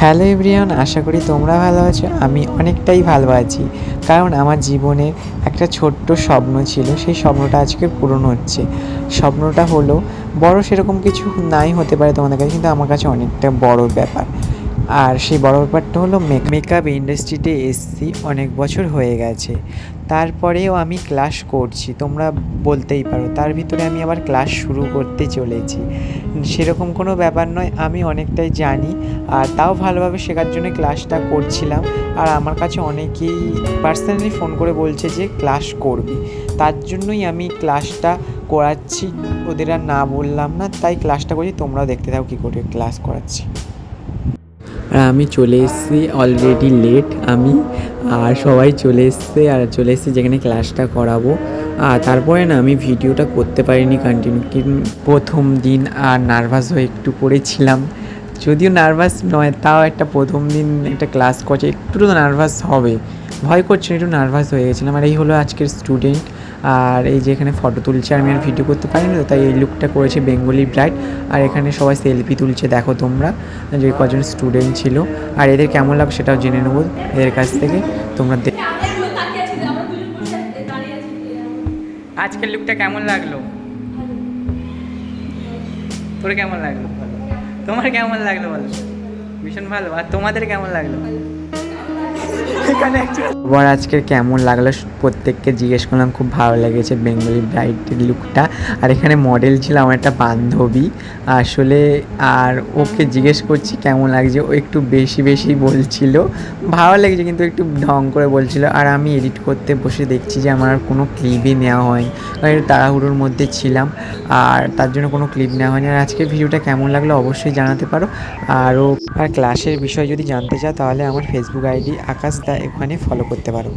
Hello everyone আশা করি তোমরা ভালো আছো। আমি অনেকটাই ভালো আছি। কারণ আমার জীবনে একটা ছোট্ট স্বপ্ন ছিল, সেই স্বপ্নটা আজকে পূরণ হচ্ছে। স্বপ্নটা হলো, বড় সেরকম কিছু নাই হতে পারে তোমাদের কাছে, কিন্তু আমার কাছে অনেকটা বড় ব্যাপার। আর সেই বড় ব্যাপারটা হলো মেকআপ ইন্ডাস্ট্রিতে এসছি অনেক বছর হয়ে গেছে। তারপরেও আমি ক্লাস করছি, তোমরা বলতেই পারো। তার ভিতরে আমি আবার ক্লাস শুরু করতে চলেছি। সেরকম কোনো ব্যাপার নয়, আমি অনেকটাই জানি। আর তাও ভালোভাবে শেখার জন্য ক্লাসটা করছিলাম। আর আমার কাছে অনেকেই পার্সোনালি ফোন করে বলছে যে ক্লাস করবি। তার জন্যই আমি ক্লাসটা করাচ্ছি। ওদের আর না বললাম না, তাই ক্লাসটা করছি। তোমরাও দেখতে থাকো কী করে ক্লাস করাচ্ছি। আর আমি চলে এসেছি অলরেডি লেট আমি আর সবাই চলে এসছে, আর চলে এসেছি যেখানে ক্লাসটা করাবো। আর তারপরে না, আমি ভিডিওটা করতে পারিনি কন্টিনিউ প্রথম দিন আর নার্ভাস হয়ে একটু পড়েছিলাম। যদিও নার্ভাস নয়, তাও একটা প্রথম দিন একটা ক্লাস করছে, একটু তো নার্ভাস হবে। ভয় করছে একটু নার্ভাস হয়ে গেছিলাম। আর এই হলো আজকের স্টুডেন্ট আর এই যে এখানে ফটো তুলছে, আমি আর ভিডিও করতে পারিনি তো, তাই এই লুকটা করেছে বেঙ্গলি ব্রাইড আর এখানে সবাই সেলফি তুলছে, দেখো তোমরা, যে কজন স্টুডেন্ট ছিল। আর এদের কেমন লাগবে সেটাও জেনে নেব এদের কাছ থেকে, তোমরা দেখ আজকের লুকটা কেমন লাগল? তোর কেমন লাগল? তোমার কেমন লাগল বলো? ভীষণ ভালো। আর তোমাদের কেমন লাগল? আবার আজকের কেমন লাগল প্রত্যেককে জিজ্ঞেস করলাম, খুব ভালো লেগেছে বেঙ্গলি ব্রাইডের লুকটা আর এখানে মডেল ছিল আমার একটা বান্ধবী। আসলে আর ওকে জিজ্ঞেস করছি কেমন লাগছে, ও একটু বেশি বেশি বলছিল। ভালো লেগেছে কিন্তু একটু ঢং করে বলছিল। আর আমি এডিট করতে বসে দেখছি যে আমার কোনো ক্লিপই নেওয়া হয়নি। কারণ তাড়াহুড়োর মধ্যে ছিলাম, আর তার জন্য কোনো ক্লিপ নেওয়া হয়নি। আর আজকের ভিডিওটা কেমন লাগল অবশ্যই জানাতে পারো। আরও আর ক্লাসের বিষয় যদি জানতে চাও তাহলে আমার ফেসবুক আইডি আকাশ দা এখানে ফলো করতে পারো।